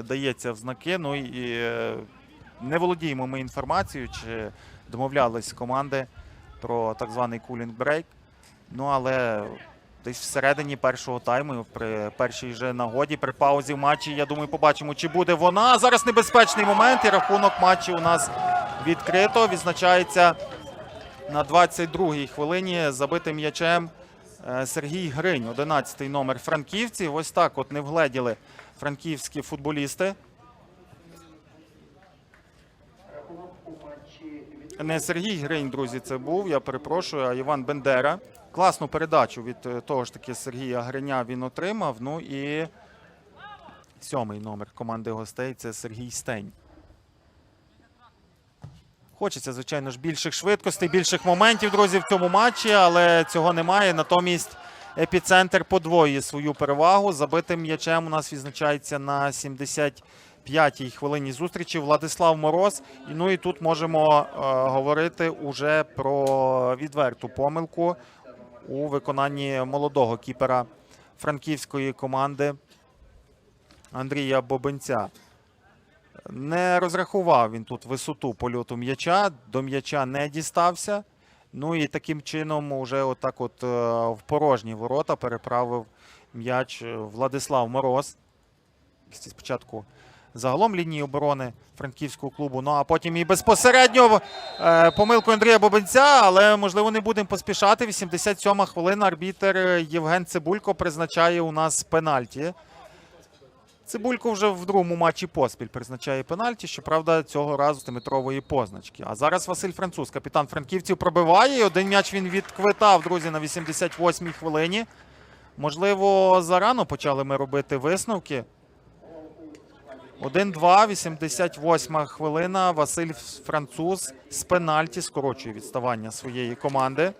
дається в знаки. Ну і е, не володіємо ми інформацією, чи домовлялись команди про так званий кулінг брейк. Ну але десь всередині першого тайму, при першій же нагоді, при паузі в матчі, я думаю, побачимо, чи буде вона. Зараз небезпечний момент, і рахунок матчу у нас відкрито. Відзначається на 22-й хвилині забитим м'ячем Сергій Гринь, 11-й номер франківців. Ось так от не вгледіли франківські футболісти. Не Сергій Гринь, друзі, це був. Я перепрошую, а Іван Бендера. Класну передачу від е, того ж таки Сергія Гриня він отримав. Ну і сьомий номер команди гостей це Сергій Стень. Хочеться, звичайно ж, більших швидкостей, більших моментів, друзі, в цьому матчі, але цього немає. Натомість епіцентр подвоює свою перевагу. Забитим м'ячем у нас відзначається на 75-й хвилині зустрічі Владислав Мороз. Ну і тут можемо е, говорити уже про відверту помилку у виконанні молодого кіпера франківської команди Андрія Бобенця. Не розрахував він тут висоту польоту м'яча, до м'яча не дістався. Ну і таким чином, уже отак от е, в порожні ворота переправив м'яч е, Владислав Мороз. Спочатку загалом лінії оборони франківського клубу. Ну а потім і безпосередньо е, помилку Андрія Бобенця, але можливо не будемо поспішати. 87-ма хвилина. Арбітер Євген Цибулько призначає у нас пенальті. Цибулько вже в другому матчі поспіль призначає пенальті. Щоправда, цього разу з метрової позначки. А зараз Василь Француз, капітан франківців, пробиває. Один м'яч він відквитав, друзі, на 88-й хвилині. Можливо, зарано почали ми робити висновки. 1-2, 88 хвилина. Василь Француз з пенальті скорочує відставання своєї команди.